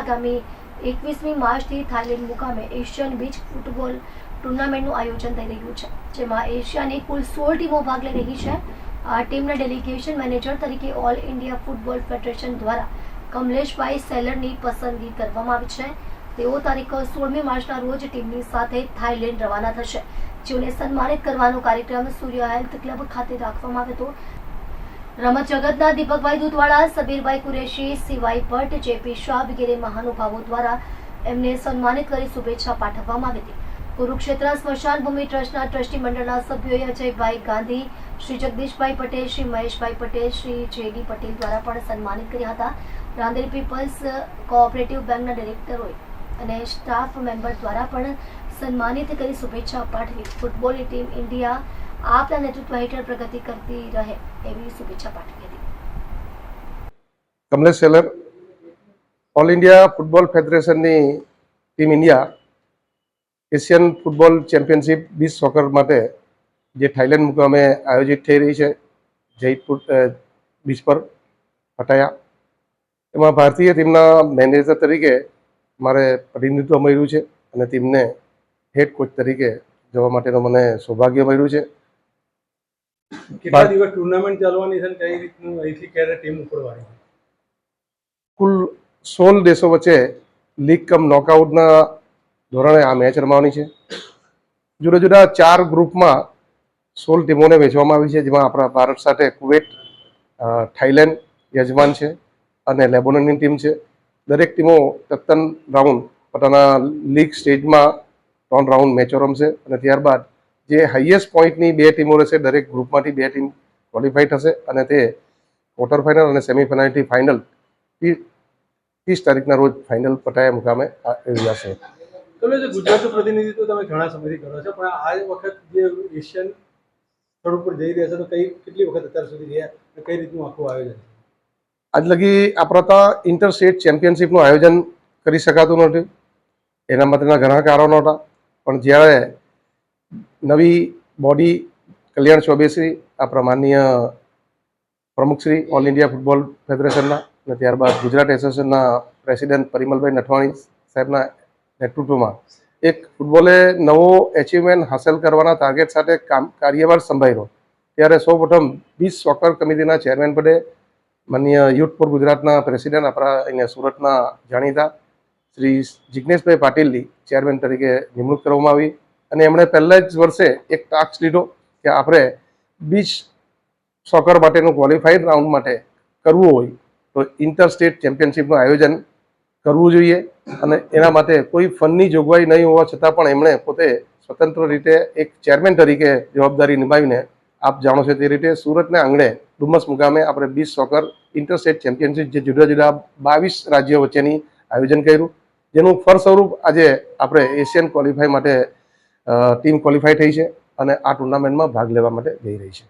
આગામી એકવીસમી માર્ચથી થાઇલેન્ડ મુકામે એશિયન બીચ ફૂટબોલ ટુર્નામેન્ટનું આયોજન થઈ રહ્યું છે, જેમાં એશિયાની કુલ સોળ ટીમો ભાગ લઈ રહી છે. આ ટીમના ડેલિગેશન મેનેજર તરીકે ઓલ ઇન્ડિયા ફૂટબોલ ફેડરેશન દ્વારા કમલેશભાઈ સેલરની પસંદગી કરવામાં આવી છે. તેઓ તારીખ સોળમી માર્ચના રોજ ટીમની સાથે થાઇલેન્ડ રવાના થશે, જેઓને સન્માનિત કરવાનો કાર્યક્રમ સૂર્ય હેલ્થ ક્લબ ખાતે રાખવામાં આવ્યો હતો. રમત જગતના દીપકભાઈ દૂધવાળા, સબીરભાઈ કુરેશી સિવાય ભટ્ટ, જેપી શાહ વગેરે મહાનુભાવો દ્વારા એમને સન્માનિત કરી શુભેચ્છા પાઠવવામાં આવી હતી. કુરુક્ષેત્ર સ્મશાન ભૂમિ ટ્રસ્ટના ટ્રસ્ટી મંડળના સભ્યોએ અજયભાઈ ગાંધી, શ્રી જગદીશભાઈ પટેલ, શ્રી મહેશભાઈ પટેલ, શ્રી જેડી પટેલ દ્વારા પણ સન્માનિત કર્યા હતા. રાંદેર પીપલ્સ કોઓપરેટિવ બેંકના ડિરેક્ટરોએ અને સ્ટાફ મેમ્બર દ્વારા પણ સન્માનિત કરી શુભેચ્છા પાઠવી. ફૂટબોલની ટીમ ઇન્ડિયા આપના નેતૃત્વ હેઠળ પ્રગતિ કરતી રહે એવી શુભેચ્છા પાઠવી હતી Kamlesh seller all India football ફેડરેશનની team India Asian football championship beach soccer માટે જે થાઇલેન્ડ મુકામે આયોજિત થઈ રહી છે જયપુર બીચ પર પટાયા એમાં ભારતીય ટીમના મેનેજર તરીકે મારે પ્રતિનિધિત્વ મળ્યું છે અને ટીમને હેડ કોચ તરીકે જવા માટેનું મને સૌભાગ્ય મળ્યું છે કેટલા દિવસ ટુર્નામેન્ટ ચાલવાની છે કઈ રીતનું અહીંથી ક્યારે ટીમ ઉપડવાની છે? કુલ સોળ દેશો વચ્ચે લીગ કમ નોકઆઉટના ધોરણે આ મેચ રમવાની છે. જુદા જુદા ચાર ગ્રુપમાં સોળ ટીમોને વહેંચવામાં આવી છે જેમાં આપણા ભારત સાથે કુવેત થાઈલેન્ડ યજમાન છે અને લેબોનની ટીમ છે. દરેક ટીમો તત્તન રાઉન્ડ પોતાના લીગ સ્ટેજમાં ત્રણ રાઉન્ડ મેચો રમશે અને ત્યારબાદ જે હાઈએસ્ટ પોઈન્ટની બે ટીમો રહેશે દરેક ગ્રુપમાંથી બે ટીમ ક્વોલિફાઈ થશે અને તે ક્વાર્ટર ફાઇનલ અને સેમિફાઇનલથી ફાઇનલ ત્રીસ તારીખના રોજ ફાઇનલ પટાયા મુકામે યોજાશે તમે જે ગુજરાતનું પ્રતિનિધિત્વ તમે ઘણા સમયથી કરો છો પણ આ વખત જે એશિયન સ્થળ ઉપર જઈ રહ્યા છે તો કઈ કેટલી વખત અત્યાર સુધી ગયા કઈ રીતનું આખું આયોજન? આજ લગી આપણા ત્યાં ઇન્ટરસ્ટેટ ચેમ્પિયનશિપનું આયોજન કરી શકાતું નથી. એના માટેના ઘણા કારણો હતા. પણ જ્યારે નવી બોડી કલ્યાણ ચોબેશ્રી આપણા માનનીય પ્રમુખશ્રી ઓલ ઇન્ડિયા ફૂટબોલ ફેડરેશનના અને ત્યારબાદ ગુજરાત એસોસિએશનના પ્રેસિડેન્ટ પરિમલભાઈ નઠવાણી સાહેબના નેતૃત્વમાં એક ફૂટબોલે નવો એચિવમેન્ટ હાંસલ કરવાના ટાર્ગેટ સાથે કામ કાર્યભાર સંભાળ્યો. ત્યારે સૌપ્રથમ બીસ સોકર કમિટીના ચેરમેન પદે માનનીય યુથ ફોર ગુજરાતના પ્રેસિડેન્ટ આપણા અહીંયા સુરતના જાણીતા શ્રી જિજ્ઞેશભાઈ પાટીલની ચેરમેન તરીકે નિમણૂક કરવામાં આવી. અને એમણે પહેલા જ વર્ષે એક ટાસ્ક લીધો કે આપણે બીચ સોકર માટેનું ક્વોલિફાઈડ રાઉન્ડ માટે કરવું હોય તો ઇન્ટર સ્ટેટ ચેમ્પિયનશિપનું આયોજન કરવું જોઈએ અને એના માટે કોઈ ફંડની જોગવાઈ નહીં હોવા છતાં પણ એમણે પોતે સ્વતંત્ર રીતે એક ચેરમેન તરીકે જવાબદારી નિભાવીને આપ જાણો છો તે રીતે સુરતના આંગણે ડુમસ મુકામે આપણે beach soccer interstate championship જે જુદા જુદા બાવીસ રાજ્યો વચ્ચેની આયોજન કર્યું. જેનું ફળ સ્વરૂપ આજે આપણે એશિયન ક્વોલિફાઈ માટે ટીમ ક્વોલિફાય થઈ છે અને આ ટુર્નામેન્ટમાં ભાગ લેવા માટે જઈ રહી છે.